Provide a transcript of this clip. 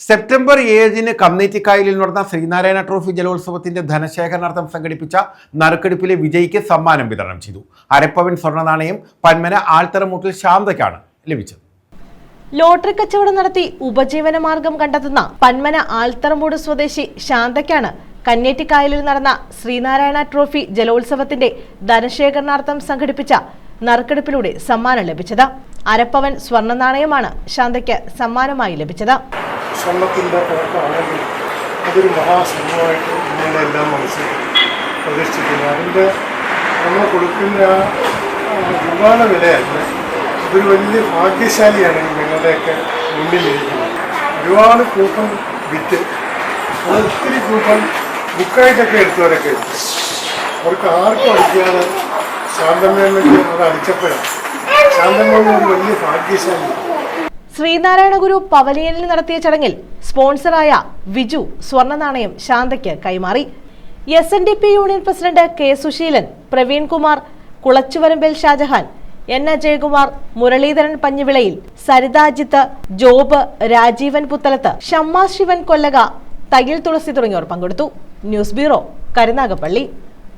September ഏഴിന് കമ്മിറ്റിക്കായലിൽ നടന്ന Sreenarayana trophy ജലോത്സവത്തിന്റെ ധനശേഖരണാർത്ഥം സംഘടിപ്പിച്ച നറുക്കെടുപ്പിലെ വിജയിക്ക് സമ്മാനം വിതരണം ചെയ്തു. അരപ്പവൻ സ്വർണ നാണയം പന്മന ആൽത്തറമൂട്ടിൽ ശാന്തയ്ക്കാണ് ലഭിച്ചത്. ലോട്ടറി കച്ചവടം നടത്തി ഉപജീവന മാർഗം കണ്ടെത്തുന്ന പന്മന ആൽത്തറമൂട് സ്വദേശി ശാന്തയ്ക്കാണ് കന്നേറ്റിക്കായലിൽ നടന്ന ശ്രീനാരായണ ട്രോഫി ജലോത്സവത്തിന്റെ ധനശേഖരണാർത്ഥം സംഘടിപ്പിച്ച നറുക്കെടുപ്പിലൂടെ സമ്മാനം ലഭിച്ചത്. അരപ്പവൻ സ്വർണ നാണയമാണ് ശാന്തയ്ക്ക് സമ്മാനമായി ലഭിച്ചത്. സ്വർണത്തിന്റെ കണക്കാണെങ്കിൽ അതൊരു മഹാസംഭവമായിട്ട് എല്ലാം മനസ്സിൽ പ്രതീക്ഷിക്കുന്നു അതിന്റെ നമ്മൾ കൊടുക്കുന്ന ആ വിമാന വിലയല്ല അതൊരു വലിയ ഭാഗ്യശാലിയാണ് നിങ്ങളുടെയൊക്കെ മുന്നിലിരിക്കുന്നത്. ഒരുപാട് കൂപ്പൺ വിറ്റ് ഒത്തിരി കൂപ്പൺ ബുക്കായിട്ടൊക്കെ എടുത്തവരൊക്കെ. അവർക്ക് ആർക്കും അടിക്കാതെ ശാന്തമ്മേമ്മയ്ക്ക് അത് അടിച്ചപ്പോഴാണ്. ശാന്തമ്മ ഒരു വലിയ ഭാഗ്യശാലിയാണ് ശ്രീനാരായണ ഗുരു പവലിയനിൽ നടത്തിയ ചടങ്ങിൽ സ്പോൺസറായ വിജു സ്വർണ നാണയം ശാന്തയ്ക്ക് കൈമാറി. S N D P union president K Susheelan Praveenkumar Kumar Kulachuvarambal Shajahan N Ajayakumar Muraleedharan പഞ്ഞിവിളയിൽ Sarithajith Job Rajeevan Puthalath Shamma Sivan Kollaka Thayyal Thulasi തുടങ്ങിയവർ പങ്കെടുത്തു. News bureau Karunagappally.